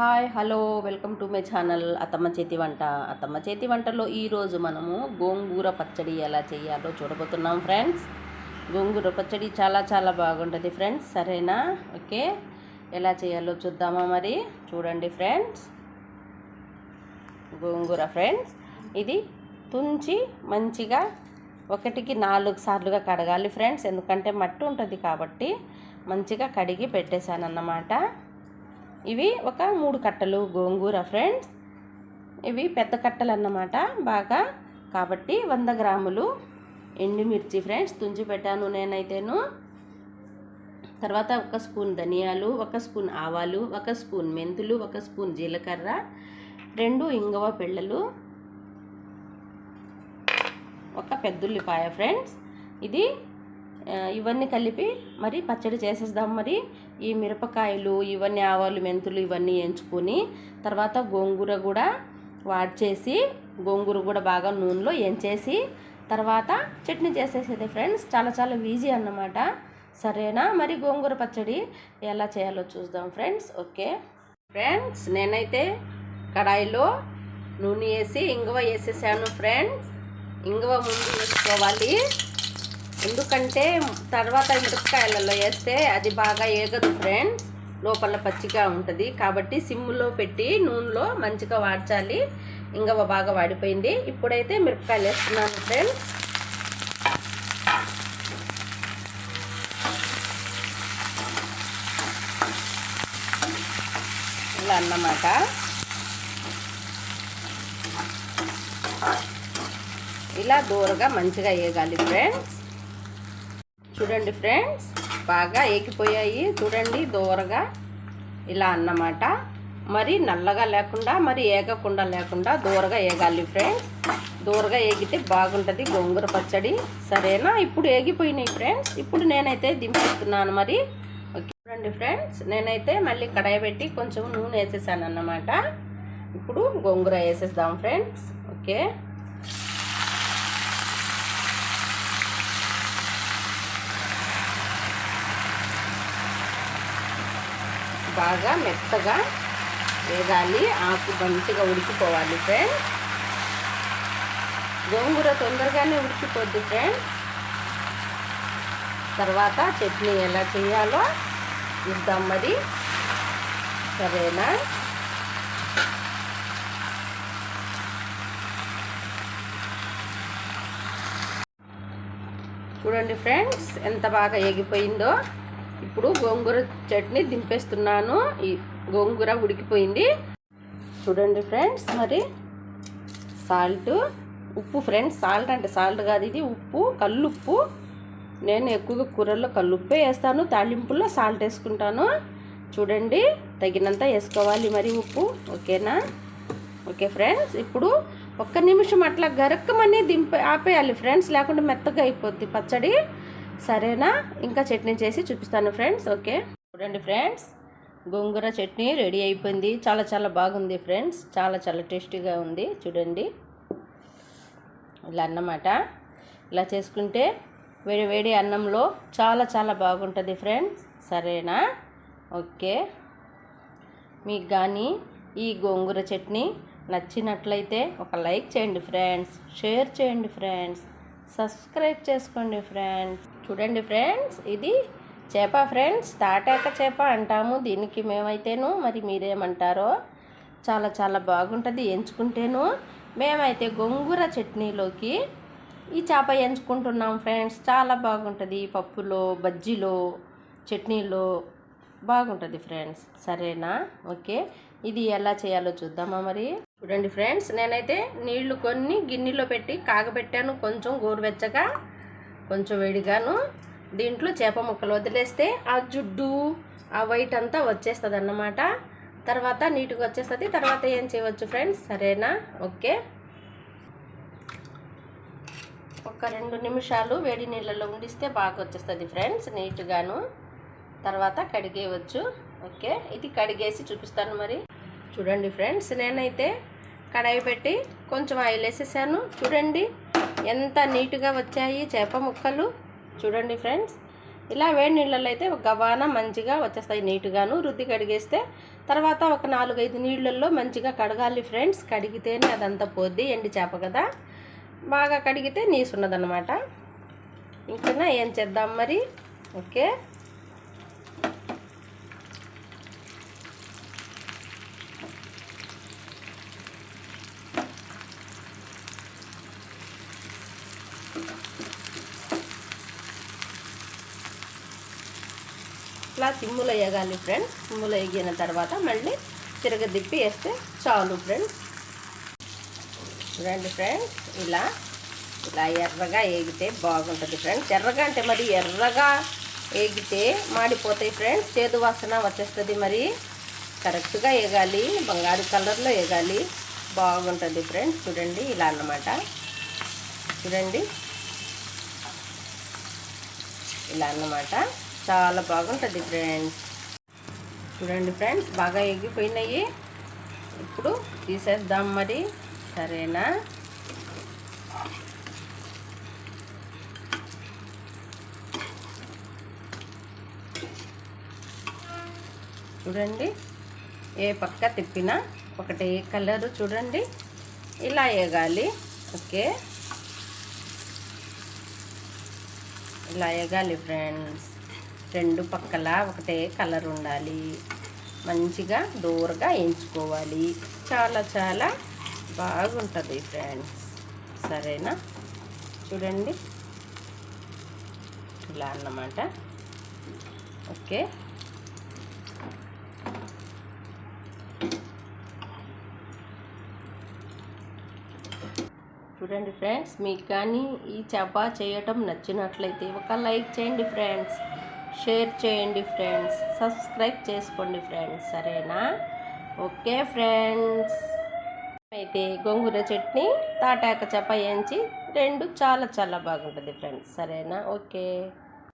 Hi hello welcome to my channel అత్తమ్మ చేతి వంట. అత్తమ్మ చేతి వంటలో ఈరోజు మనము గోంగూర పచ్చడి ఎలా చేయాలో చూడబోతున్నాం ఫ్రెండ్స్. గోంగూర పచ్చడి చాలా చాలా బాగుంటుంది ఫ్రెండ్స్. సరేనా? ఓకే. ఎలా చేయాలో చూద్దామా మరి? చూడండి ఫ్రెండ్స్. గోంగూర ఫ్రెండ్స్ ఇది తుంచి మంచిగా ఒకటికి నాలుగు సార్లుగా కడగాలి ఫ్రెండ్స్. ఎందుకంటే మట్టి ఉంటుంది కాబట్టి మంచిగా కడిగి పెట్టేశానన్నమాట. ఇవి ఒక మూడు కట్టలు గోంగూర ఫ్రెండ్స్ ఇవి పెద్ద కట్టలు అన్నమాట బాగా. కాబట్టి వంద గ్రాములు ఎండుమిర్చి ఫ్రెండ్స్ తుంచి పెట్టాను నేనైతేను. తర్వాత ఒక స్పూన్ ధనియాలు ఒక స్పూన్ ఆవాలు ఒక స్పూన్ మెంతులు ఒక స్పూన్ జీలకర్ర రెండు ఇంగవ పిల్లలు ఒక పెద్దుల్లిపాయ ఫ్రెండ్స్ ఇది ఇవన్నీ కలిపి మరి పచ్చడి చేసేద్దాం మరి. ఈ మిరపకాయలు ఇవన్నీ ఆవాలు మెంతులు ఇవన్నీ ఎంచుకొని తర్వాత గోంగూర కూడా వాడ్ చేసి గోంగూర కూడా బాగా నూనెలో ఎంచేసి తర్వాత చట్నీ చేసేసేది ఫ్రెండ్స్. చాలా చాలా ఈజీ అన్నమాట. సరేనా? మరి గోంగూర పచ్చడి ఎలా చేయాలో చూద్దాం ఫ్రెండ్స్. ఓకే. ఫ్రెండ్స్ నేనైతే కడాయిలో నూనె వేసి ఇంగువ వేసేసాను ఫ్రెండ్స్. ఇంగువ ముందు వేసుకోవాలి. ఎందుకంటే తర్వాత మిరపకాయలలో వేస్తే అది బాగా ఏగదు ఫ్రెండ్స్. లోపల పచ్చిగా ఉంటుంది. కాబట్టి సిమ్లో పెట్టి నూనెలో మంచిగా వాడ్చాలి. ఇంగవ బాగా వాడిపోయింది. ఇప్పుడైతే మిరపకాయలు వేస్తున్నాను ఫ్రెండ్స్. ఇలా అన్నమాట. ఇలా దూరగా మంచిగా వేయగాలి ఫ్రెండ్స్. చూడండి ఫ్రెండ్స్ బాగా ఏకిపోయాయి. చూడండి దూరగా ఇలా అన్నమాట. మరి నల్లగా లేకుండా మరి ఏగకుండా లేకుండా దూరగా ఏగాలి ఫ్రెండ్స్. దూరగా ఏగితే బాగుంటుంది గోంగూర పచ్చడి. సరేనా? ఇప్పుడు ఏగిపోయినాయి ఫ్రెండ్స్. ఇప్పుడు నేనైతే దింపిస్తున్నాను మరి. ఓకే. చూడండి ఫ్రెండ్స్ నేనైతే మళ్ళీ కడాయి పెట్టి కొంచెం నూనె వేసేసాను అన్నమాట ఇప్పుడు గోంగూర వేసేద్దాం ఫ్రెండ్స్. ఓకే. బాగా మెత్తగా వేగాలి ఆకు మంచిగా ఉడికిపోవాలి ఫ్రెండ్స్ గోంగూర తొందరగానే ఉడికిపోద్ది ఫ్రెండ్స్ తర్వాత చట్నీ ఎలా చేయాలో చూద్దాం మరి. సరేనా? చూడండి ఫ్రెండ్స్ ఎంత బాగా ఎగిపోయిందో ఇప్పుడు గోంగూర చట్నీ దింపేస్తున్నాను. ఈ గోంగూర ఉడికిపోయింది. చూడండి ఫ్రెండ్స్ మరి సాల్ట్ ఉప్పు ఫ్రెండ్స్ సాల్ట్ అంటే సాల్ట్ కాదు ఇది ఉప్పు కల్లుప్పు. నేను ఎక్కువగా కూరల్లో కల్లుప్పే వేస్తాను తాలింపుల్లో సాల్ట్ వేసుకుంటాను. చూడండి తగినంత వేసుకోవాలి మరి ఉప్పు ఓకేనా? ఓకే ఫ్రెండ్స్ ఇప్పుడు ఒక్క నిమిషం అట్లా గరక్కమని దింపే ఆపేయాలి ఫ్రెండ్స్ లేకుంటే మెత్తగా అయిపోద్ది పచ్చడి. సరేనా? ఇంకా చట్నీ చేసి చూపిస్తాను ఫ్రెండ్స్ ఓకే? చూడండి ఫ్రెండ్స్ గోంగూర చట్నీ రెడీ అయిపోయింది. చాలా చాలా బాగుంది ఫ్రెండ్స్ చాలా చాలా టేస్టీగా ఉంది చూడండి. ఇలా అన్నమాట. ఇలా చేసుకుంటే వేడి వేడి అన్నంలో చాలా చాలా బాగుంటుంది ఫ్రెండ్స్ సరేనా? ఓకే? మీకు కానీ ఈ గోంగూర చట్నీ నచ్చినట్లయితే ఒక లైక్ చేయండి ఫ్రెండ్స్ షేర్ చేయండి ఫ్రెండ్స్ సబ్స్క్రైబ్ చేసుకోండి ఫ్రెండ్స్. చూడండి ఫ్రెండ్స్ ఇది చేప ఫ్రెండ్స్ తాటాక చేప అంటాము. దీనికి మేమైతేను మరి మీరేమంటారో? చాలా చాలా బాగుంటుంది ఎంచుకుంటేను. మేమైతే గోంగూర చట్నీలోకి ఈ చేప ఎంచుకుంటున్నాం ఫ్రెండ్స్. చాలా బాగుంటుంది పప్పులో బజ్జీలో చట్నీలో. బాగుంటుంది ఫ్రెండ్స్. సరేనా? ఓకే. ఇది ఎలా చేయాలో చూద్దామా మరి? చూడండి ఫ్రెండ్స్ నేనైతే నీళ్ళు కొన్ని గిన్నెలో పెట్టి కాగబెట్టాను. కొంచెం గోరువెచ్చగా కొంచెం వేడిగాను. దీంట్లో చేప ముక్కలు వదిలేస్తే ఆ జుడ్డు ఆ వైట్ అంతా వచ్చేస్తుంది అన్నమాట తర్వాత నీట్గా వచ్చేస్తుంది. తర్వాత ఏం చేయవచ్చు ఫ్రెండ్స్? సరేనా? ఓకే. ఒక రెండు నిమిషాలు వేడి నీళ్ళలో ఉండిస్తే బాగా వచ్చేస్తుంది ఫ్రెండ్స్ నీట్గాను. తర్వాత కడిగేయవచ్చు. ఓకే. ఇది కడిగేసి చూపిస్తాను మరి. చూడండి ఫ్రెండ్స్ నేనైతే కడాయి పెట్టి కొంచెం ఆయిల్ వేసేసాను. చూడండి. ఎంత నీట్గా వచ్చాయి చేప ముక్కలు? చూడండి ఫ్రెండ్స్. ఇలా వేడి నీళ్ళల్లో అయితే ఒక గబాన మంచిగా వచ్చేస్తాయి నీట్గాను. రుద్ది కడిగేస్తే తర్వాత ఒక నాలుగైదు నీళ్ళల్లో మంచిగా కడగాలి ఫ్రెండ్స్. కడిగితేనే అదంతా పోద్ది ఎండి చేప కదా. బాగా కడిగితే నీసు ఉన్నదన్నమాట. ఇంకా ఏం చేద్దాం మరి? ఓకే. ఇట్లా తిమ్ములు వేయగాలి ఫ్రెండ్స్ తిమ్ములు వేగిన తర్వాత మళ్ళీ తిరగదిప్పి వేస్తే చాలు ఫ్రెండ్స్. చూడండి ఫ్రెండ్స్ ఇలా ఇలా ఎర్రగా వేగితే బాగుంటుంది ఫ్రెండ్స్. ఎర్రగా అంటే మరి ఎర్రగా వేగితే మాడిపోతాయి ఫ్రెండ్స్. చేదు వాసన వచ్చేస్తుంది మరి. కరెక్ట్గా వేగాలి బంగారు కలర్లో వేగాలి. బాగుంటుంది ఫ్రెండ్స్ చూడండి ఇలా అన్నమాట. చూడండి. ఇలా అన్నమాట. చాలా బాగుంటుంది ఫ్రెండ్స్ చూడండి ఫ్రెండ్స్ బాగా ఎగిపోయినాయి. ఇప్పుడు తీసేద్దాం మరి. సరేనా? చూడండి ఏ పక్క తిప్పినా ఒకటే కలరు చూడండి. ఇలా వేగాలి ఓకే? ఇలా వేగాలి ఫ్రెండ్స్ రెండు పక్కల ఒకటే కలర్ ఉండాలి. మంచిగా దూరగా ఎంచుకోవాలి చాలా చాలా బాగుంటుంది ఫ్రెండ్స్. సరేనా? చూడండి. ఇలా అన్నమాట. ఓకే. చూడండి ఫ్రెండ్స్ మీకు కానీ ఈ చపా చేయటం నచ్చినట్లయితే ఒక లైక్ చేయండి ఫ్రెండ్స్. షేర్ చేయండి ఫ్రెండ్స్. సబ్స్క్రైబ్ చేసుకోండి ఫ్రెండ్స్. సరేనా? Okay friends. అయితే గోంగూర చట్నీ తాటాక చేప వేయించి రెండు చాలా చాలా బాగుంటుంది ఫ్రెండ్స్. సరేనా? ఓకే.